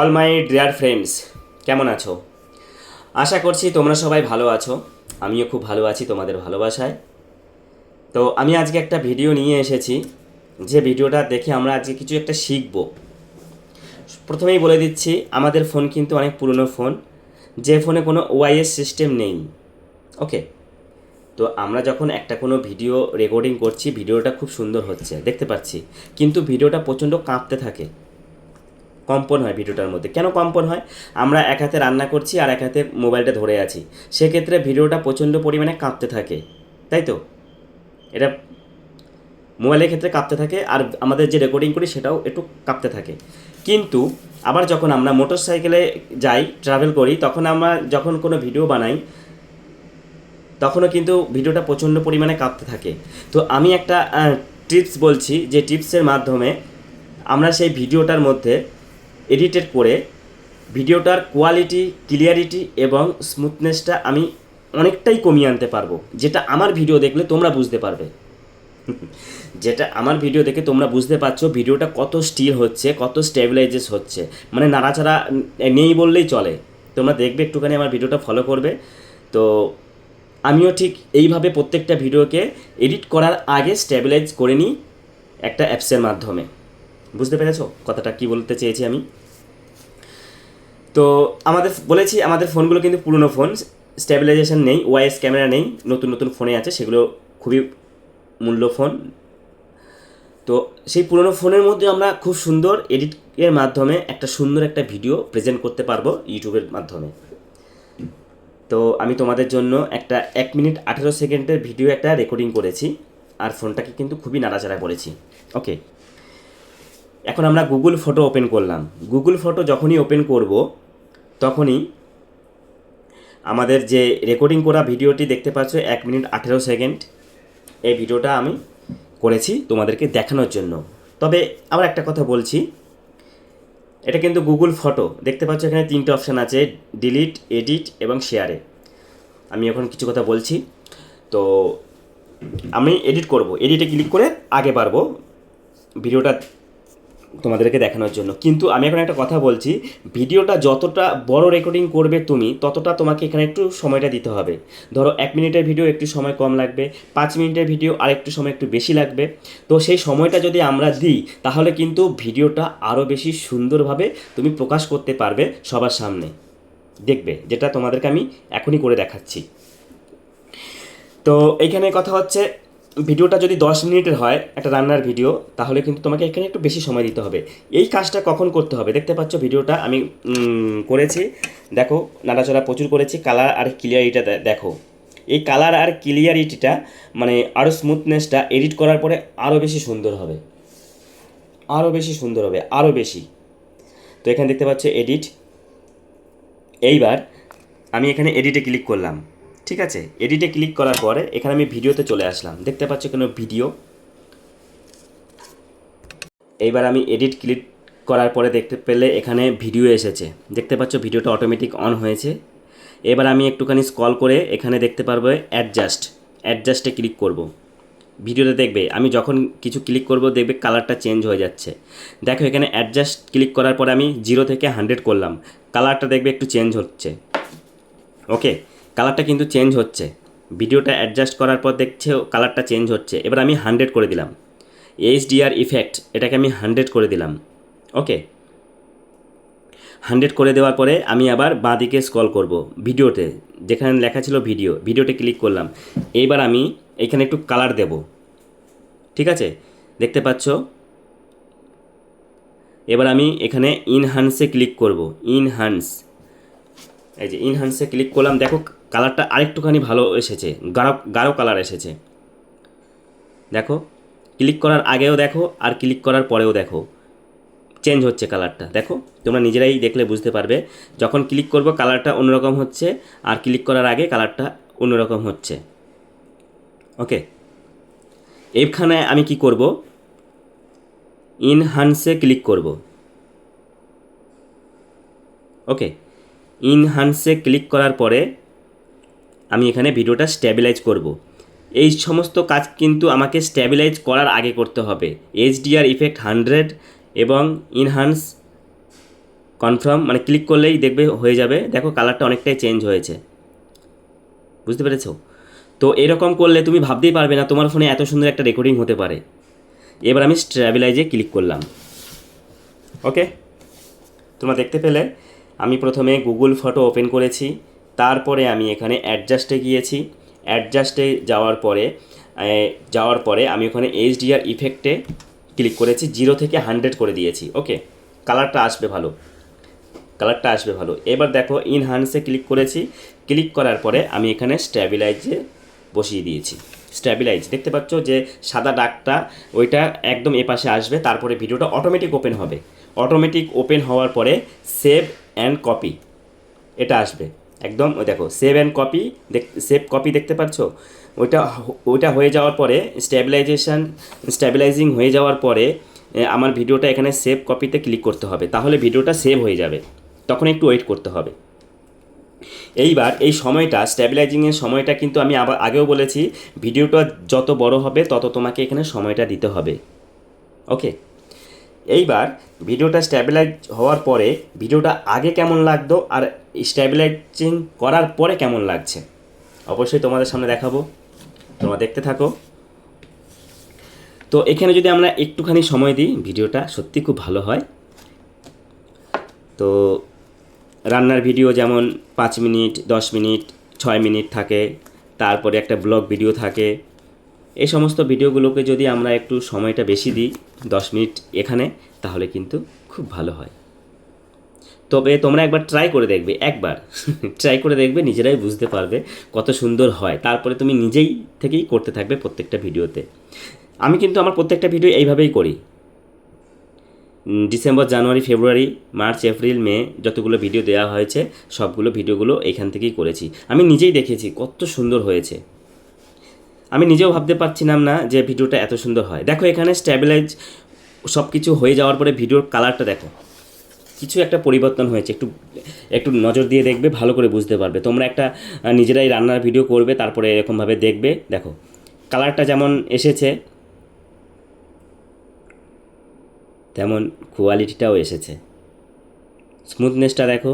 All my dear friends কেমন আছো? আশা করছি তোমরা সবাই ভালো আছো। আমিও খুব ভালো আছি তোমাদের ভালোবাসায়। তো আমি আজকে একটা ভিডিও নিয়ে এসেছি, যে ভিডিওটা দেখে আমরা আজকে কিছু একটা শিখব। প্রথমেই বলে দিচ্ছি, আমাদের ফোন কিন্তু অনেক পুরনো ফোন যে ফোনে কোনো ওয়াইএস সিস্টেম নেই। ওকে তো আমরা যখন একটা কোনো ভিডিও রেকর্ডিং করছি ভিডিওটা খুব সুন্দর হচ্ছে, দেখতে পাচ্ছি। কিন্তু ভিডিওটা প্রচণ্ড কাঁপতে থাকে। কম্পন হয় ভিডিওটার মধ্যে। কেন কম্পন হয়? আমরা এক হাতে রান্না করছি আর এক হাতে মোবাইলটা ধরে আছি। সেক্ষেত্রে ভিডিওটা প্রচণ্ড পরিমাণে কাঁপতে থাকে। তাই তো? এটা মোবাইলের ক্ষেত্রে কাঁপতে থাকে আর আমাদের যে রেকর্ডিং করি সেটাও একটু কাঁপতে থাকে। কিন্তু আবার যখন আমরা মোটর সাইকেলে যাই ট্রাভেল করি, তখন আমরা যখন কোনো ভিডিও বানাই, তখনও কিন্তু ভিডিওটা প্রচণ্ড পরিমাণে কাঁপতে থাকে। তো আমি একটা টিপস বলছি যে টিপসের মাধ্যমে আমরা সেই ভিডিওটার মধ্যে এডিটেড করে ভিডিওটার কোয়ালিটি, ক্লিয়ারিটি এবং স্মুথনেসটা আমি অনেকটাই কমিয়ে আনতে পারব। যেটা আমার ভিডিও দেখলে তোমরা বুঝতে পারবে। যেটা আমার ভিডিও দেখে তোমরা বুঝতে পারছ ভিডিওটা কত স্টিল হচ্ছে, কত স্টেবিলাইজেস হচ্ছে। মানে নাড়াচাড়া নেই বললেই চলে। তোমরা দেখবে একটুখানি আমার ভিডিওটা ফলো করবে। তো আমিও ঠিক এইভাবে প্রত্যেকটা ভিডিওকে এডিট করার আগে স্টেবিলাইজ করে নিই একটা অ্যাপসের মাধ্যমে। বুঝতে পেরেছ? কথাটা কি বলতে চেয়েছি আমি? তো আমাদের বলেছি আমাদের ফোনগুলো কিন্তু পুরনো ফোন, স্টেবিলাইজেশন নেই, ওয়াইএস ক্যামেরা নেই, নতুন নতুন ফোনে আছে, সেগুলো খুবই মূল্য ফোন। তো সেই পুরনো ফোনের মধ্যে আমরা খুব সুন্দর এডিটের মাধ্যমে একটা সুন্দর একটা ভিডিও প্রেজেন্ট করতে পারব ইউটিউবের মাধ্যমে। তো আমি তোমাদের জন্য একটা এক মিনিট আঠেরো সেকেন্ডের ভিডিও একটা রেকর্ডিং করেছি, আর ফোনটাকে কিন্তু খুবই নাড়াচাড়া করেছি। ওকে। এখন আমরা গুগল ফটো ওপেন করলাম। গুগল ফটো যখনই ওপেন করব, তখনই আমাদের যে রেকর্ডিং করা ভিডিওটি দেখতে পাচ্ছ, এক মিনিট আঠেরো সেকেন্ড এই ভিডিওটা আমি করেছি তোমাদেরকে দেখানোর জন্য। তবে আবার একটা কথা বলছি, এটা কিন্তু গুগল ফটো দেখতে পাচ্ছ এখানে তিনটে অপশান আছে ডিলিট এডিট এবং শেয়ারে আমি এখন কিছু কথা বলছি, তো আমি এডিট করব। এডিটে ক্লিক করে আগে পারব ভিডিওটা তোমাদেরকে দেখানোর জন্য। কিন্তু আমি এখন একটা কথা বলছি, ভিডিওটা যতটা বড় রেকর্ডিং করবে তুমি, ততটা তোমাকে এখানে একটু সময়টা দিতে হবে। ধরো এক মিনিটের ভিডিও একটু সময় কম লাগবে, পাঁচ মিনিটের ভিডিও আর একটু সময় একটু বেশি লাগবে। তো সেই সময়টা যদি আমরা দিই, তাহলে কিন্তু ভিডিওটা আরও বেশি সুন্দরভাবে তুমি প্রকাশ করতে পারবে সবার সামনে। দেখবে, যেটা তোমাদেরকে আমি এখনই করে দেখাচ্ছি। তো এইখানে কথা হচ্ছে ভিডিওটা যদি দশ মিনিটের হয়, একটা রান্নার ভিডিও, তাহলে কিন্তু তোমাকে এখানে একটু বেশি সময় দিতে হবে। এই কাজটা কখন করতে হবে? দেখতে পাচ্ছ ভিডিওটা, আমি করেছি। দেখো, নাড়াচড়া প্রচুর করেছি কালার আর ক্লিয়ারিটা দেখো। এই কালার আর ক্লিয়ারিটিটা মানে আরও স্মুথনেসটা এডিট করার পরে আরও বেশি সুন্দর হবে। আরও বেশি সুন্দর হবে আরও বেশি। তো এখানে দেখতে পাচ্ছ এডিট এইবার, আমি এখানে এডিটে ক্লিক করলাম। ঠিক আছে? এডিটে ক্লিক করার পরে এখানে আমি ভিডিওতে চলে আসলাম। দেখতে পাচ্ছ এখানে ভিডিও এইবার আমি এডিট ক্লিক করার পরে দেখতে পেলে এখানে ভিডিও এসেছে। দেখতে পাচ্ছ ভিডিওটা অটোমেটিক অন হয়েছে। এবার আমি একটুখানি স্কল করে এখানে দেখতে পারব অ্যাডজাস্ট অ্যাডজাস্টে ক্লিক করব। ভিডিওতে দেখবে, আমি যখন কিছু ক্লিক করব, দেখবে কালারটা চেঞ্জ হয়ে যাচ্ছে। দেখো এখানে অ্যাডজাস্ট ক্লিক করার পরে আমি জিরো থেকে হান্ড্রেড করলাম। কালারটা দেখবে একটু চেঞ্জ হচ্ছে। ওকে কালারটা কিন্তু চেঞ্জ হচ্ছে। ভিডিওটা অ্যাডজাস্ট করার পর দেখছে কালারটা চেঞ্জ হচ্ছে। এবার আমি হান্ড্রেড করে দিলাম। এইচডিআর ইফেক্ট এটাকে আমি হান্ড্রেড করে দিলাম। ওকে হান্ড্রেড করে দেওয়ার পরে আমি আবার বাঁ দিকে স্ক্রল করব ভিডিওতে। যেখানে লেখা ছিল ভিডিও ভিডিওতে ক্লিক করলাম। এইবার আমি এখানে একটু কালার দেব। ঠিক আছে? দেখতে পাচ্ছ? এবার আমি এখানে ইনহান্সে ক্লিক করব। ইনহান্স এই যে ইনহান্সে ক্লিক করলাম, দেখো কালারটা আরেকটুখানি ভালো এসেছে, গাঢ় গাঢ় কালার এসেছে। দেখো ক্লিক করার আগেও দেখো আর ক্লিক করার পরেও দেখো। চেঞ্জ হচ্ছে কালারটা। দেখো, তোমরা নিজেরাই দেখলে বুঝতে পারবে। যখন ক্লিক করব, কালারটা অন্যরকম হচ্ছে আর ক্লিক করার আগে কালারটা অন্যরকম হচ্ছে। ওকে এইখানে আমি কি করব? ইনহান্সে ক্লিক করব। ওকে ইনহান্সে ক্লিক করার পরে আমি এখানে ভিডিওটা স্ট্যাবিলাইজ করব। এই সমস্ত কাজ কিন্তু আমাকে স্ট্যাবিলাইজ করার আগে করতে হবে। এইচডিআর ইফেক্ট হান্ড্রেড এবং ইনহান্স কনফার্ম মানে ক্লিক করলেই দেখবে হয়ে যাবে। দেখো, কালারটা অনেকটাই চেঞ্জ হয়েছে। বুঝতে পেরেছ? তো এরকম করলে তুমি ভাবতেই পারবে না, তোমার ফোনে এত সুন্দর একটা রেকর্ডিং হতে পারে। এবার আমি স্ট্র্যাবিলাইজে ক্লিক করলাম। ওকে? তোমরা দেখতে পেলে, আমি প্রথমে গুগল ফটো ওপেন করেছি। তারপরে আমি এখানে অ্যাডজাস্টে গিয়েছি। অ্যাডজাস্টে যাওয়ার পরে যাওয়ার পরে আমি ওখানে এইচডিআর ইফেক্টে ক্লিক করেছি জিরো থেকে হান্ড্রেড করে দিয়েছি ওকে কালারটা আসবে ভালো। কালারটা আসবে ভালো। এবার দেখো ইনহান্সে ক্লিক করেছি। ক্লিক করার পরে আমি এখানে স্ট্যাবিলাইজে বসিয়ে দিয়েছি। স্ট্যাবিলাইজ দেখতে পাচ্ছ যে সাদা ডাকটা ওইটা একদম এপাশে আসবে, তারপরে ভিডিওটা অটোমেটিক ওপেন হবে। অটোমেটিক ওপেন হওয়ার পরে সেভ অ্যান্ড কপি এটা আসবে। একদম, ওই দেখো save and copy save copy দেখতে পাচ্ছ? ওইটা ওইটা হয়ে যাওয়ার পরে স্ট্যাবিলাইজেশন স্ট্যাবিলাইজিং হয়ে যাওয়ার পরে আমার ভিডিওটা এখানে সেভ কপিতে ক্লিক করতে হবে। তাহলে ভিডিওটা সেভ হয়ে যাবে। তখন একটু ওয়েট করতে হবে। এইবার এই সময়টা স্ট্যাবিলাইজিংয়ের সময়টা কিন্তু আমি আবার আগেও বলেছি, ভিডিওটা যত বড় হবে, তত তোমাকে এখানে সময়টা দিতে হবে। ওকে এইবার ভিডিওটা স্ট্যাবিলাইজ হওয়ার পরে ভিডিওটা আগে কেমন লাগতো আর স্ট্যাবিলাইজিং করার পরে কেমন লাগছে? অবশ্যই তোমাদের সামনে দেখাবো। তোমরা দেখতে থাকো। তো এখানে যদি আমরা একটুখানি সময় দিই, ভিডিওটা সত্যি খুব ভালো হয়। তো রান্নার ভিডিও যেমন পাঁচ মিনিট, দশ মিনিট, ছয় মিনিট থাকে, তারপরে একটা ব্লগ ভিডিও থাকে এই সমস্ত ভিডিওগুলোকে যদি আমরা একটু সময়টা বেশি দিই, দশ মিনিট এখানে, তাহলে কিন্তু খুব ভালো হয়। তবে তোমরা একবার ট্রাই করে দেখবে, একবার ট্রাই করে দেখবে, নিজেরাই বুঝতে পারবে কত সুন্দর হয়। তারপরে তুমি নিজেই থেকেই করতে থাকবে প্রত্যেকটা ভিডিওতে। আমি কিন্তু আমার প্রত্যেকটা ভিডিও এইভাবেই করি। ডিসেম্বর, জানুয়ারি, ফেব্রুয়ারি, মার্চ, এপ্রিল, মে, যতগুলো ভিডিও দেওয়া হয়েছে, সবগুলো ভিডিওগুলো এখান থেকেই করেছি। আমি নিজেই দেখেছি কত সুন্দর হয়েছে। আমি নিজেও ভাবতে পারছিলাম না যে ভিডিওটা এত সুন্দর হয়। দেখো এখানে স্ট্যাবিলাইজ সব কিছু হয়ে যাওয়ার পরে ভিডিওর কালারটা দেখো। কিছু একটা পরিবর্তন হয়েছে, একটু একটু নজর দিয়ে দেখবে, ভালো করে বুঝতে পারবে। তোমরা একটা নিজেরাই রান্নার ভিডিও করবে, তারপরে এরকমভাবে দেখবে, দেখো। কালারটা যেমন এসেছে, তেমন কোয়ালিটিটাও এসেছে। স্মুথনেসটা দেখো।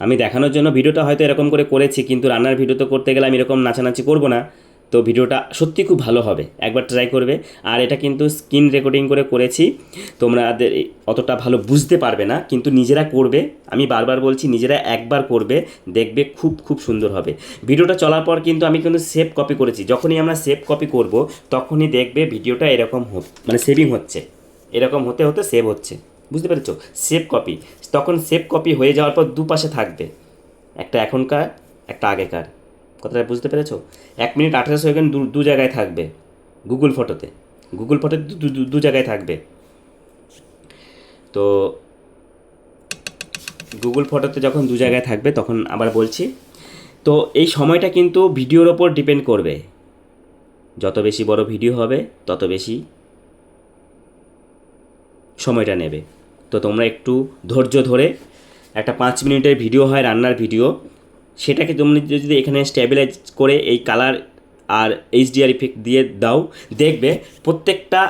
আমি দেখানোর জন্য ভিডিওটা হয়তো এরকম করে করেছি, কিন্তু রান্নার ভিডিও তো করতে গেলে আমি এরকম নাচানাচি করব না। তো ভিডিওটা সত্যি খুব ভালো হবে, একবার ট্রাই করবে। আর এটা কিন্তু স্ক্রিন রেকর্ডিং করে করেছি তোমাদের অতটা ভালো বুঝতে পারবে না, কিন্তু নিজেরা করবে। আমি বারবার বলছি, নিজেরা একবার করবে, দেখবে খুব খুব সুন্দর হবে। ভিডিওটা চলার পর কিন্তু আমি কিন্তু সেভ কপি করেছি। যখনই আমরা সেভ কপি করব, তখনই দেখবে ভিডিওটা এরকম মানে সেভিং হচ্ছে। এরকম হতে হতে সেভ হচ্ছে। বুঝতে পেরেছ? সেভ কপি তখন সেভ কপি হয়ে যাওয়ার পর দুপাশে থাকবে। একটা এখনকার, একটা আগেকার। কথাটা বুঝতে পেরেছ? এক মিনিট আঠারো সেকেন্ড দু দু জায়গায় থাকবে। গুগল ফটোতে গুগল ফটোতে দু- জায়গায় থাকবে। তো গুগল ফটোতে যখন দু জায়গায় থাকবে, তখন আবার বলছি, তো এই সময়টা কিন্তু ভিডিওর ওপর ডিপেন্ড করবে। যত বেশি বড় ভিডিও হবে, তত বেশি সময়টা নেবে। তো তোমরা একটু ধৈর্য ধরে একটা পাঁচ মিনিটের ভিডিও হয় রান্নার ভিডিও, সেটাকে তুমি যদি এখানে স্ট্যাবিলাইজ করে এই কালার আর এইচডিআর ইফেক্ট দিয়ে দাও, দেখবে প্রত্যেকটা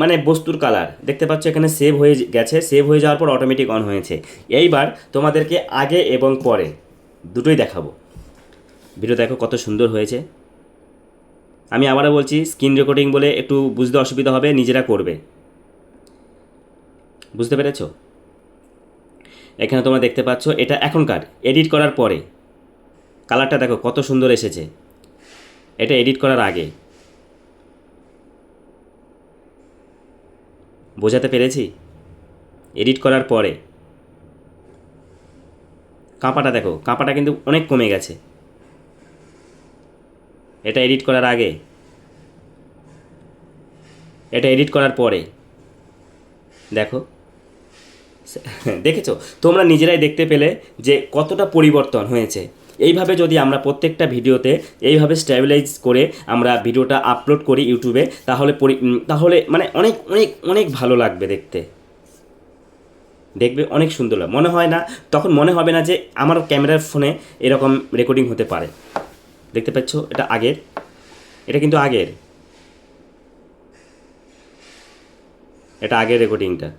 মানে বস্তুর কালার দেখতে পাচ্ছ এখানে সেভ হয়ে গেছে সেভ হয়ে যাওয়ার পর অটোমেটিক অন হয়েছে। এইবার তোমাদেরকে আগে এবং পরে দুটোই দেখাবো। ভিডিও দেখো কত সুন্দর হয়েছে। আমি আবারও বলছি স্ক্রিন রেকর্ডিং বলে একটু বুঝতে অসুবিধা হবে, নিজেরা করবে। বুঝতে পেরেছ? এখানে তোমরা দেখতে পাচ্ছ, এটা এখনকার এডিট করার পরে। কালারটা দেখো, কত সুন্দর এসেছে। এটা এডিট করার আগে। বোঝাতে পেরেছি? এডিট করার পরে। কাঁপাটা দেখো, কাঁপাটা কিন্তু অনেক কমে গেছে। এটা এডিট করার আগে। এটা এডিট করার পরে। দেখো। দেখেছ? তোমরা নিজেরাই দেখতে পেলে যে কতটা পরিবর্তন হয়েছে। এইভাবে যদি আমরা প্রত্যেকটা ভিডিওতে এইভাবে স্ট্যাবিলাইজ করে আমরা ভিডিওটা আপলোড করি ইউটিউবে, তাহলে তাহলে মানে অনেক অনেক অনেক ভালো লাগবে দেখতে। দেখবে অনেক সুন্দর লাগে মনে হয় না, তখন মনে হবে না যে আমার ক্যামেরার ফোনে এরকম রেকর্ডিং হতে পারে। দেখতে পাচ্ছ? এটা আগের। এটা কিন্তু আগের। এটা আগের রেকর্ডিংটা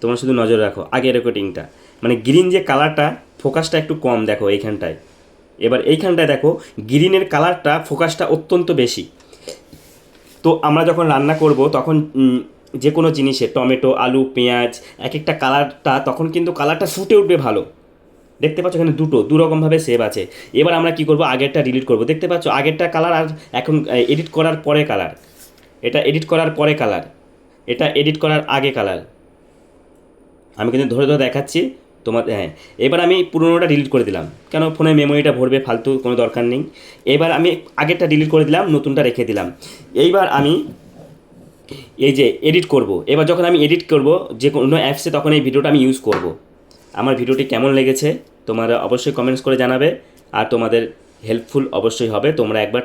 তোমরা শুধু নজর রাখো। আগের রেকর্ডিংটা মানে গ্রিন যে কালারটা ফোকাসটা একটু কম দেখো এইখানটায়। এবার এইখানটায় দেখো গ্রিনের কালারটা ফোকাসটা অত্যন্ত বেশি। তো আমরা যখন রান্না করব, তখন যে কোনো জিনিসে, টমেটো, আলু, পেঁয়াজ এক একটা কালারটা তখন কিন্তু কালারটা ফুটে উঠবে ভালো। দেখতে পাচ্ছ এখানে দুটো দু রকমভাবে সেভ আছে। এবার আমরা কি করব? আগেরটা ডিলিট করব। দেখতে পাচ্ছ, আগেরটা কালার আর এখন এডিট করার পরে কালার এটা এডিট করার পরে কালার এটা এডিট করার আগে কালার আমি কিন্তু ধরে ধরে দেখাচ্ছি, তোমার হ্যাঁ এবার আমি পুরোনোটা ডিলিট করে দিলাম। কেন? ফোনে মেমোরিটা ভরবে, ফালতু, কোনো দরকার নেই। এবার আমি আগেরটা ডিলিট করে দিলাম, নতুনটা রেখে দিলাম। এইবার আমি এই যে এডিট করব। এবার যখন আমি এডিট করব, যে কোনো অ্যাপসে তখন এই ভিডিওটা আমি ইউজ করব। আমার ভিডিওটি কেমন লেগেছে, তোমরা অবশ্যই কমেন্টস করে জানাবে। আর তোমাদের হেল্পফুল অবশ্যই হবে, তোমরা একবার